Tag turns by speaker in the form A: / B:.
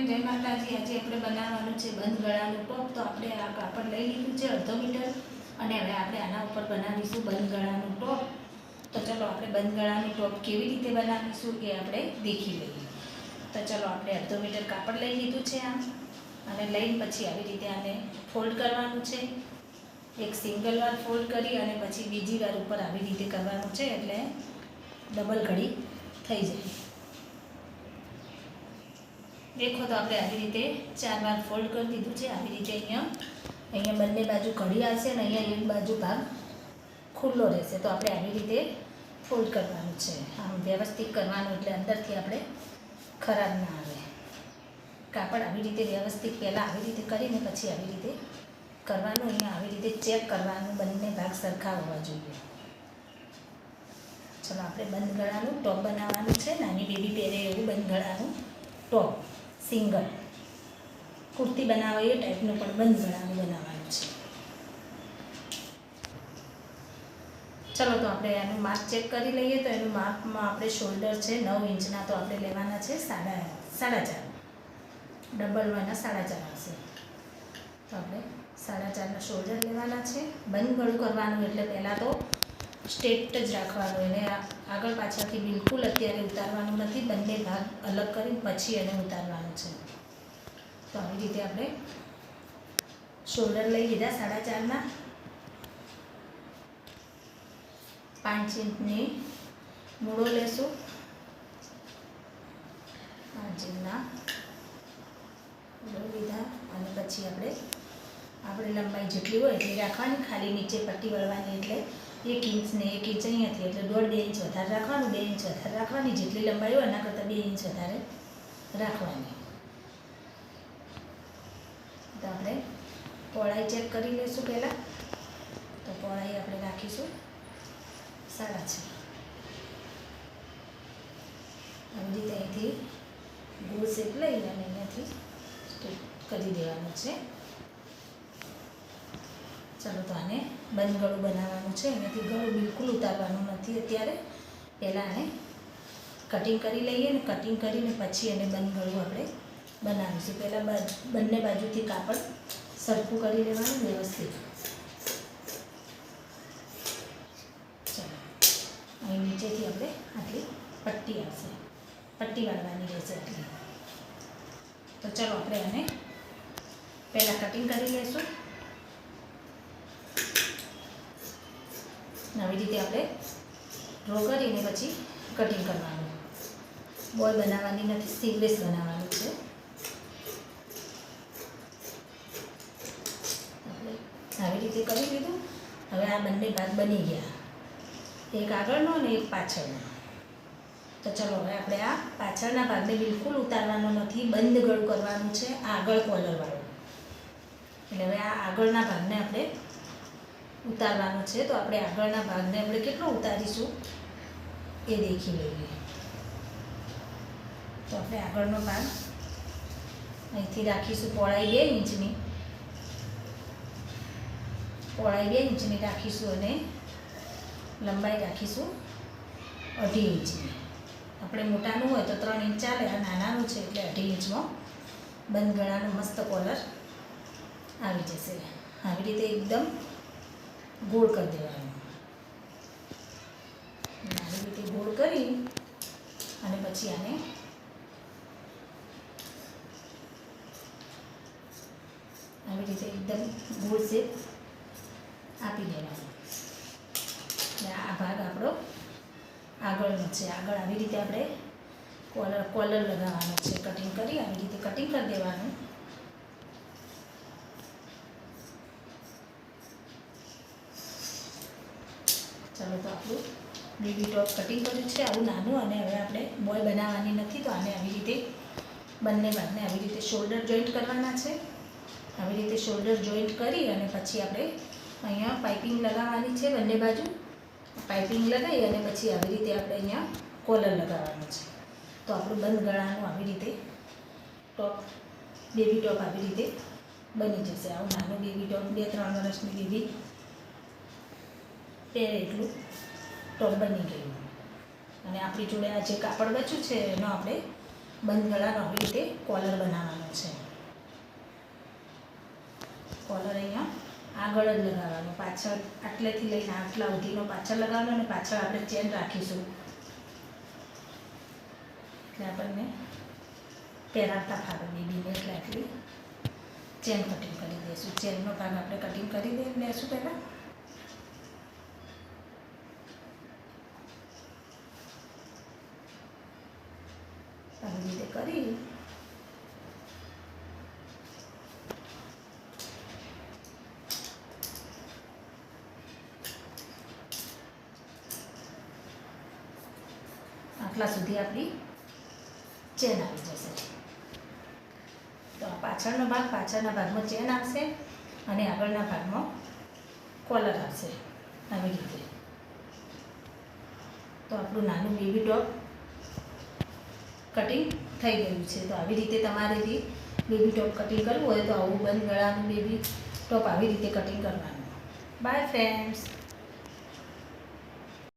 A: Friend જય માતાજી, આજે આપણે બનાવવાનું છે બંધ ગળાનું ટોપ. તો આપણે આ કાપડ લઈ લીધું છે અડધો મીટર. અને હવે આપણે આના ઉપર બનાવીશું બંધ ગળાનું ટોપ. તો ચલો આપણે બંધ ગળાનું ટોપ કેવી રીતે બનાવીશું એ આપણે દેખી લઈએ. તો ચલો આપણે અડધો મીટર કાપડ લઈ લીધું છે આમ. અને લઈને પછી આવી રીતે આને ફોલ્ડ કરવાનું છે. એક સિંગલ વાર ફોલ્ડ કરી અને પછી બીજી વાર ઉપર આવી રીતે કરવાનું છે એટલે ડબલ ઘડી થઈ જાય. દેખો તો આપણે આવી રીતે ચાર વાર ફોલ્ડ કરી દીધું છે. આવી રીતે અહીંયા અહીંયા બંને બાજુ કઢી આવશે અને અહીંયા એક બાજુ ભાગ ખુલ્લો રહેશે. તો આપણે આવી રીતે ફોલ્ડ કરવાનું છે. આમ વ્યવસ્થિત કરવાનું એટલે અંદરથી આપણે ખરાબ ના આવે. કાપડ આવી રીતે વ્યવસ્થિત પહેલાં આવી રીતે કરીને પછી આવી રીતે કરવાનું. અહીંયા આવી રીતે ચેક કરવાનું. બંને ભાગ સરખા હોવા જોઈએ. ચલો, આપણે બંધ ગળાનું ટોપ બનાવવાનું છે. નાની બેબી પહેરે એવું બંધ ગળાનું ટોપ. સિંગલ. કુર્તી બનાવે એ ટાઈપનું પણ બંધ ગળાનું બનાવવાનું છે. ચલો તો આપણે એનું માપ ચેક કરી લઈએ તો એનું માપમાં આપણે શોલ્ડર છે નવ ઇંચના તો આપણે લેવાના છે સાડા સાડા ચાર. ડબલ વાના સાડા ચાર આવશે તો આપણે સાડા ચારના શોલ્ડર લેવાના છે. બંધ ગળું કરવાનું એટલે પહેલાં તો સ્ટેટ જ રાખવાનું એને આગળ પાછળથી બિલકુલ અત્યારે ઉતારવાનું નથી. બંને ભાગ અલગ કરીને પછી એને ઉતારવાનું છે. તો આવી રીતે આપણે શોલ્ડર લઈ લીધા સાડા ચારના. પાંચ ઇંચની મૂળો લેશું. પાંચ ઇંચના મૂળો લીધા અને પછી આપણે આપણે લંબાઈ જેટલી હોય એટલી રાખવાની. ખાલી નીચે પટ્ટી વળવાની એટલે એક ઇંચ ને એક ઇંચ અહીંયાથી, એટલે દોઢ બે ઇંચ વધારે રાખવાનું, બે ઇંચ વધારે રાખવાની, જેટલી લંબાઈ હોય એના કરતાં બે ઇંચ વધારે રાખવાની. તો આપણે પહોળાઈ ચેક કરી લઈશું પહેલાં. તો પહોળાઈ આપણે રાખીશું. સાડા છ. આવી રીતે અહીંથી ગોળ શેપ લઈ અને અહીંયાથી કરી દેવાનું છે. ચાલો તો આને બંધ ગળું બનાવવાનું છે. એનાથી ગળું બિલકુલ ઉતારવાનું નથી અત્યારે. પહેલાં આને કટિંગ કરી લઈએ ને કટિંગ કરીને પછી એને બંધ ગળું આપણે બનાવીશું પહેલાં બંને બાજુથી કાપડ સરખું કરી લેવાનું વ્યવસ્થિત. ચાલો, અહીં નીચેથી આપણે આટલી પટ્ટી આવશે. પટ્ટી વાળવાની રહેશે આટલી. તો ચલો આપણે આને પહેલાં કટિંગ કરી લઈશું. આવી રીતે આપણે ડ્રો કરીને પછી કટિંગ કરવાનું. બોલ બનાવવાની નથી સીવલેસ બનાવવાનું છે. આવી રીતે કરી લીધું. હવે આ બંને ભાગ બની ગયા. એક આગળનો અને એક પાછળનો. તો ચલો, હવે આપણે આ પાછળના ભાગને બિલકુલ ઉતારવાનો નથી. બંધ ગળું કરવાનું છે, આગળ કોલરવાળું એટલે હવે આ આગળના ભાગને આપણે ઉતારવાનો છે, તો આપણે આગળના ભાગને આપણે કેટલો ઉતારીશું? એ દેખી લઈએ. તો આપણે આગળનો ભાગ અહીંથી રાખીશું પહોળાઈ બે ઇંચની. પહોળાઈ બે ઇંચની રાખીશું અને લંબાઈ રાખીશું અઢી ઇંચની. આપણે મોટાનું હોય તો ત્રણ ઇંચ ચાલે આ નાનાનું છે એટલે અઢી ઇંચમાં બંધ ગળાનો મસ્ત કોલર આવી જશે. આવી રીતે એકદમ ગોળ કરી દેવાનું. આવી રીતે ગોળ કરી અને પછી આને આવી રીતે એકદમ ગોળ શેપ આપી દેવાનો. આ ભાગ આપણો આગળનો છે. આગળ આવી રીતે આપણે કોલર કોલર લગાવવાનો છે. કટિંગ કરી આવી રીતે કટિંગ કરી દેવાનું. ચાલો તો આપણું બેબી ટોપ કટિંગ કર્યું છે. આવું નાનું અને હવે આપણે બોય બનાવવાની નથી, તો આને આવી રીતે બંને ભાગને આવી રીતે શોલ્ડર જોઈન્ટ કરવાના છે. આવી રીતે શોલ્ડર જોઈન્ટ કરી અને પછી આપણે અહીંયા પાઇપિંગ લગાવવાની છે બંને બાજુ. પાઇપિંગ લગાવી અને પછી આવી રીતે આપણે અહીંયા કોલર લગાવવાનું છે. તો આપણું બંધ ગળાનું આવી રીતે ટોપ બેબી ટોપ આવી રીતે બની જશે. આવું નાનું બેબી ટોપ બે ત્રણ વર્ષની બેબી પહેરે એટલું ટોપ બની ગયું. અને આપણી જોડે આ જે કાપડ બચ્યું છે, એનો આપણે બંધ ગળાનો આવી રીતે કોલર બનાવવાનો છે. કોલર અહીંયા આગળ જ લગાવવાનો. પાછળ આટલેથી લઈને આટલા સુધીનો પાછળ લગાવવાનો અને પાછળ આપણે ચેન રાખીશું. એટલે આપણને પહેરાવતા ફાવે બેબીને એટલે આટલી ચેન કટિંગ કરી દઈશું. ચેનનો ભાગ આપણે કટિંગ કરી દઈ લેશું પહેલાં. આવી રીતે કરી. આટલા સુધી આપણી ચેન આવી જશે. તો આ પાછળનો ભાગ પાછળના ભાગમાં ચેન આવશે અને આગળના ભાગમાં કોલર આવશે. આવી રીતે. તો આપણું નાનું બેબી ટોપ કટિંગ થઈ ગયું છે. તો આવી રીતે તમારે બી બેબી ટોપ કટિંગ કરવું હોય તો આવું બંધ ગળાનું બેબી ટોપ આવી રીતે કટિંગ કરવાનું. By friends